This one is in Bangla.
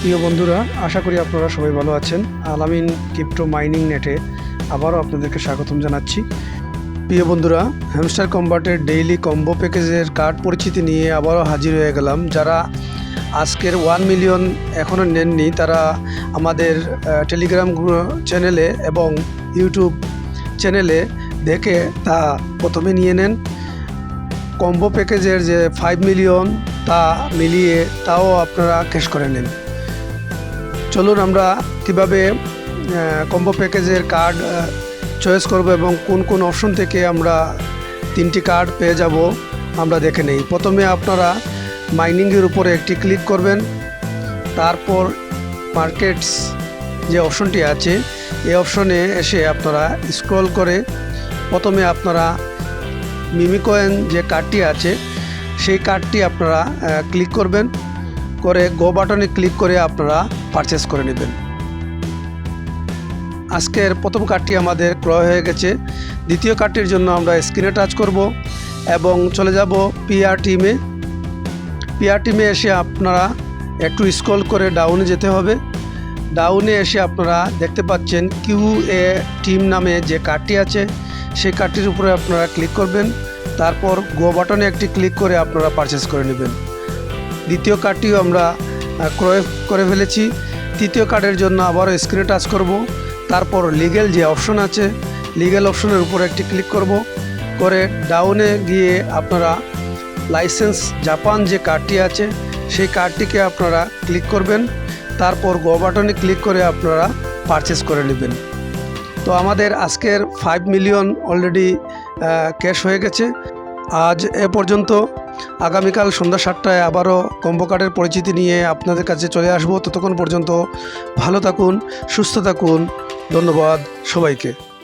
প্রিয় বন্ধুরা, আশা করি আপনারা সবাই ভালো আছেন। আলামিন ক্রিপ্টো মাইনিং নেটে আবারও আপনাদেরকে স্বাগতম জানাচ্ছি। প্রিয় বন্ধুরা হ্যামস্টার কম্বাটের ডেইলি কম্বো প্যাকেজের কার্ড পরিচিতি নিয়ে আবারও হাজির হয়ে গেলাম। যারা আজকের ওয়ান মিলিয়ন এখনও নেননি, তারা আমাদের টেলিগ্রাম চ্যানেলে এবং ইউটিউব চ্যানেলে দেখে তা প্রথমে নিয়ে নেন। কম্বো প্যাকেজের যে ফাইভ মিলিয়ন তা মিলিয়ে তাও আপনারা ক্যাশ করে নেন। চলুন আমরা কীভাবে কম্বো প্যাকেজের কার্ড চয়েস করব এবং কোন কোন অপশন থেকে আমরা তিনটি কার্ড পেয়ে যাব আমরা দেখে নেই। প্রথমে আপনারা মাইনিংয়ের উপরে একটি ক্লিক করবেন। তারপর মার্কেটস যে অপশনটি আছে, এই অপশনে এসে আপনারা স্ক্রল করে প্রথমে আপনারা মিমিকয়েন যে কার্ডটি আছে, সেই কার্ডটি আপনারা ক্লিক করবেন। করে গো বাটনে ক্লিক করে আপনারা পারচেস করে নেবেন। আজকের প্রথম কার্ডটি আমাদের ক্রয় হয়ে গেছে। দ্বিতীয় কার্ডটির জন্য আমরা স্ক্রিনে টাচ করব এবং চলে যাব পিআর টিমে পিআর টিমে এসে আপনারা একটু স্ক্রল করে ডাউনে যেতে হবে। ডাউনে এসে আপনারা দেখতে পাচ্ছেন কিউ এ টিম নামে যে কার্ডটি আছে, সেই কার্ডটির উপরে আপনারা ক্লিক করবেন। তারপর গো বাটনে একটি ক্লিক করে আপনারা পারচেস করে নেবেন। দ্বিতীয় কার্ডটিও আমরা ক্রয়, করে ফেলেছি। তৃতীয় কার্ডের জন্য আবারও স্ক্রিনে টাচ করব। তারপর লিগেল যে অপশন আছে লিগেল অপশনের উপর একটি ক্লিক করব। করে ডাউনে গিয়ে আপনারা লাইসেন্স জাপান যে কার্ডটি আছে, সেই কার্ডটিকে আপনারা ক্লিক করবেন। তারপর গো বাটনে ক্লিক করে আপনারা পারচেস করে নেবেন। তো আমাদের আজকের ফাইভ মিলিয়ন অলরেডি ক্যাশ হয়ে গেছে। আজ এ পর্যন্ত। আগামীকাল সন্ধ্যা সাতটায় আবারও কম্বকাটের পরিচিতি নিয়ে আপনাদের কাছে চলে আসব। ততক্ষণ পর্যন্ত ভালো থাকুন, সুস্থ থাকুন। ধন্যবাদ সবাইকে।